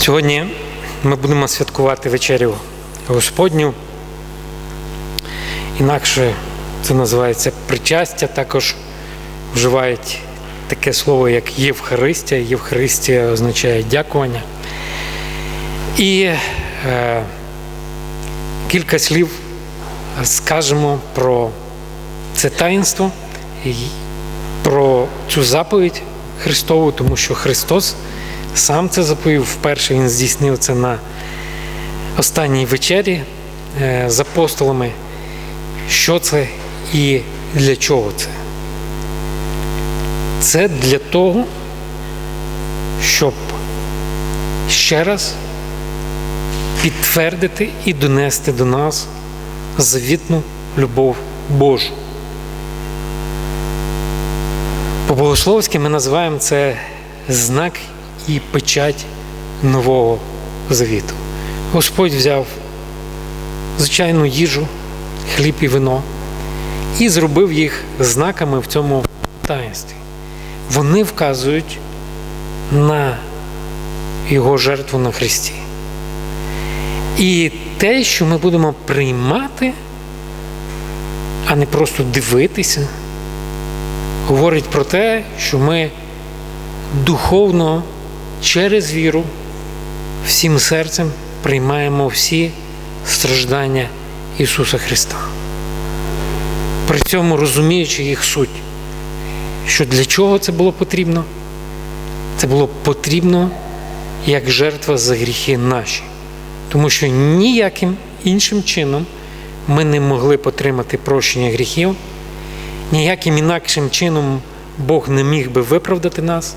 Сьогодні ми будемо святкувати вечерю Господню. Інакше це називається причастя, також вживають таке слово, як Євхаристія. Євхаристія означає дякування. І е, кілька слів скажемо про це таїнство, про цю заповідь Христову, тому що Христос сам це заповів. Вперше Він здійснив це на останній вечері е, з апостолами. Що це і для чого це? Це для того, щоб ще раз підтвердити і донести до нас завітну любов Божу. По-богословськи ми називаємо це знак і печать Нового Завіту. Господь взяв звичайну їжу, хліб і вино і зробив їх знаками в цьому таїнстві. Вони вказують на Його жертву на Христі. І те, що ми будемо приймати, а не просто дивитися, говорить про те, що ми духовно через віру всім серцем приймаємо всі страждання Ісуса Христа. При цьому розуміючи їх суть, що для чого це було потрібно? Це було потрібно як жертва за гріхи наші. Тому що ніяким іншим чином ми не могли потримати прощення гріхів, ніяким інакшим чином Бог не міг би виправдати нас.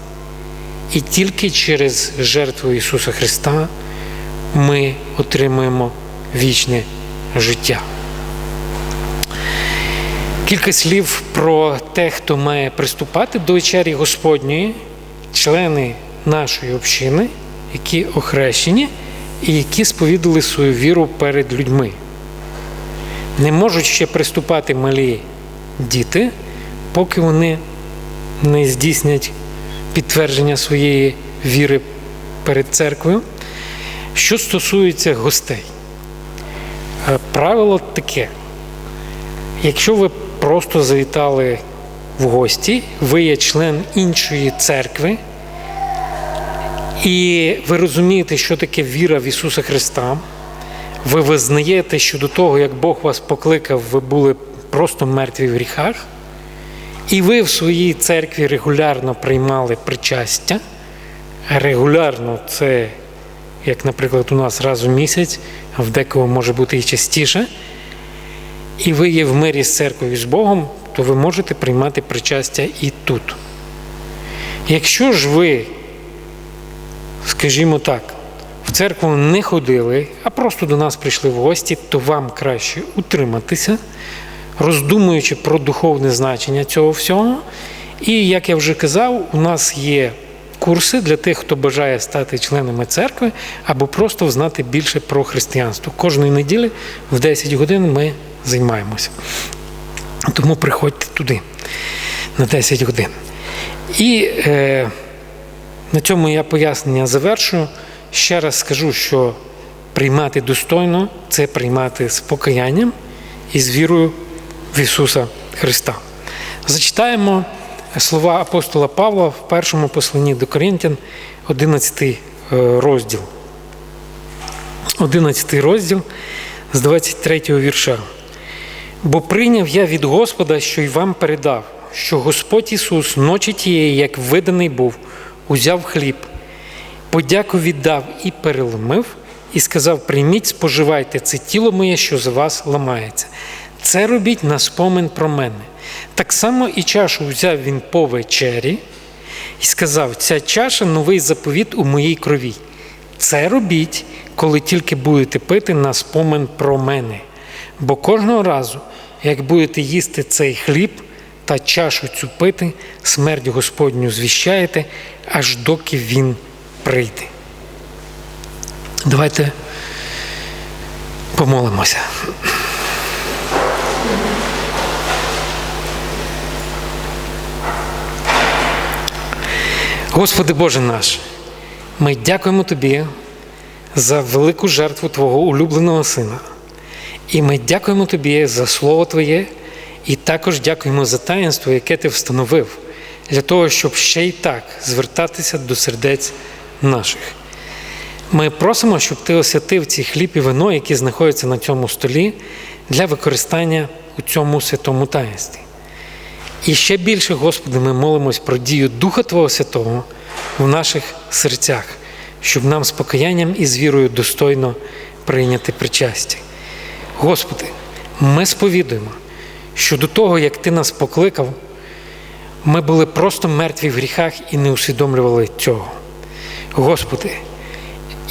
І тільки через жертву Ісуса Христа ми отримуємо вічне життя. Кілька слів про те, хто має приступати до вечері Господньої, члени нашої общини, які охрещені і які сповідали свою віру перед людьми. Не можуть ще приступати малі діти, поки вони не здійснять підтвердження своєї віри перед церквою. Що стосується гостей, правило таке. Якщо ви просто завітали в гості, ви є член іншої церкви, і ви розумієте, що таке віра в Ісуса Христа, ви визнаєте, що до того, як Бог вас покликав, ви були просто мертві в гріхах, і ви в своїй церкві регулярно приймали причастя. Регулярно це, як, наприклад, у нас раз у місяць, а в декого може бути і частіше. І ви є в мирі з церквою з Богом, то ви можете приймати причастя і тут. Якщо ж ви, скажімо так, в церкву не ходили, а просто до нас прийшли в гості, то вам краще утриматися, роздумуючи про духовне значення цього всього. І, як я вже казав, у нас є курси для тих, хто бажає стати членами церкви, або просто знати більше про християнство. Кожної неділі в 10 годин ми займаємося. Тому приходьте туди на 10 годин. І е, на цьому я пояснення завершую. Ще раз скажу, що приймати достойно це приймати з покаянням і з вірою в Ісуса Христа. Зачитаємо слова апостола Павла в першому посланні до Коринтян, 11 розділ. 11 розділ з 23 вірша. Бо прийняв я від Господа, що й вам передав, що Господь Ісус ночі тієї, як виданий був, узяв хліб, подяку віддав і переломив, і сказав: Прийміть, споживайте це тіло моє, що за вас ламається. Це робіть на спомин про мене. Так само і чашу взяв він по вечері і сказав: ця чаша новий заповіт у моїй крові. Це робіть, коли тільки будете пити на спомин про мене. Бо кожного разу, як будете їсти цей хліб та чашу цю пити, смерть Господню звіщаєте, аж доки він прийде. Давайте помолимося. Господи Боже наш, ми дякуємо Тобі за велику жертву Твого улюбленого Сина. І ми дякуємо Тобі за Слово Твоє, і також дякуємо за таїнство, яке Ти встановив, для того, щоб ще й так звертатися до сердець наших. Ми просимо, щоб Ти освятив ці хліб і вино, які знаходяться на цьому столі, для використання у цьому святому таїнстві. І ще більше, Господи, ми молимось про дію Духа Твого Святого в наших серцях, щоб нам з покаянням і з вірою достойно прийняти причастя. Господи, ми сповідуємо, що до того, як Ти нас покликав, ми були просто мертві в гріхах і не усвідомлювали цього. Господи,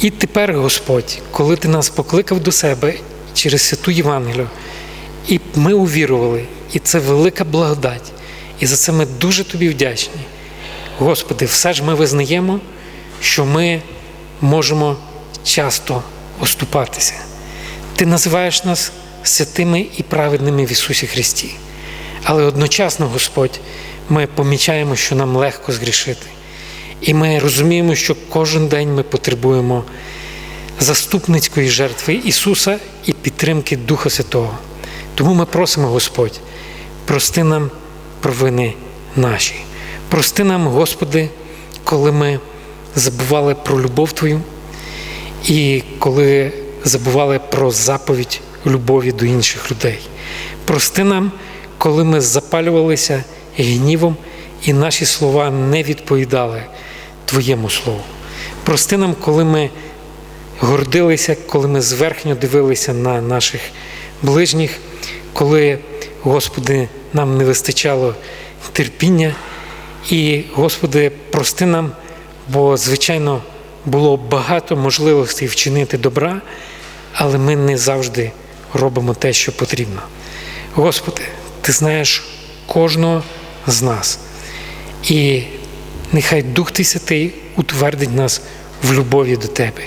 і тепер, Господь, коли Ти нас покликав до себе через святу Євангелію, і ми увірували, і це велика благодать, і за це ми дуже тобі вдячні. Господи, все ж ми визнаємо, що ми можемо часто оступатися. Ти називаєш нас святими і праведними в Ісусі Христі. Але одночасно, Господь, ми помічаємо, що нам легко згрішити. І ми розуміємо, що кожен день ми потребуємо заступницької жертви Ісуса і підтримки Духа Святого. Тому ми просимо, Господь, прости нам провини наші. Прости нам, Господи, коли ми забували про любов Твою і коли забували про заповідь любові до інших людей. Прости нам, коли ми запалювалися гнівом і наші слова не відповідали Твоєму Слову. Прости нам, коли ми гордилися, коли ми зверхньо дивилися на наших ближніх, коли, Господи, нам не вистачало терпіння. І, Господи, прости нам, бо, звичайно, було багато можливостей вчинити добра, але ми не завжди робимо те, що потрібно. Господи, Ти знаєш кожного з нас. І нехай Дух Ти Святий утвердить нас в любові до Тебе.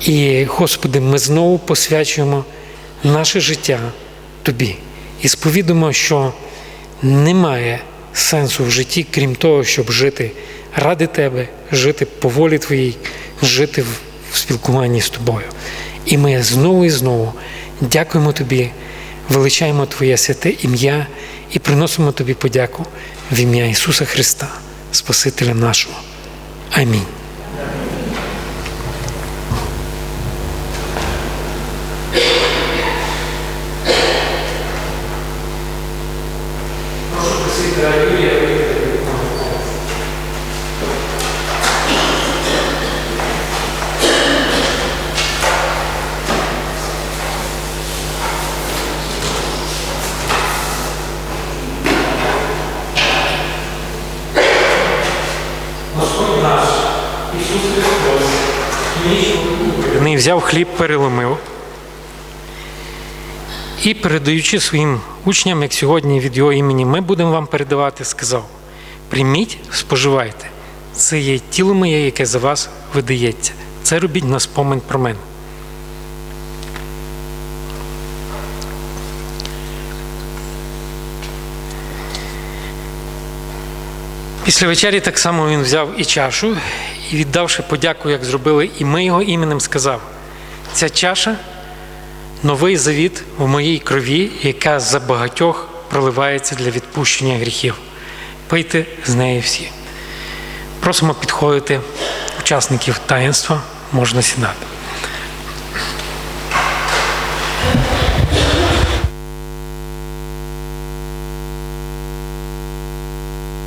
І, Господи, ми знову посвячуємо наше життя Тобі і сповідуємо, що немає сенсу в житті, крім того, щоб жити ради Тебе, жити по волі Твоїй, жити в спілкуванні з Тобою. І ми знову і знову дякуємо Тобі, величаємо Твоє святе ім'я і приносимо Тобі подяку в ім'я Ісуса Христа, Спасителя нашого. Амінь. Господь наш, Ісус Христос, Він взяв хліб, переломив і, передаючи своїм учням, як сьогодні від його імені ми будемо вам передавати, сказав: прийміть, споживайте. Це є тіло моє, яке за вас видається. Це робіть на спомин про мене. Після вечері так само він взяв і чашу і, віддавши подяку, як зробили, і ми його іменем сказав: ця чаша новий завіт в моїй крові, яка за багатьох проливається для відпущення гріхів. Пийте з неї всі. Просимо підходити учасників таїнства, можна сідати.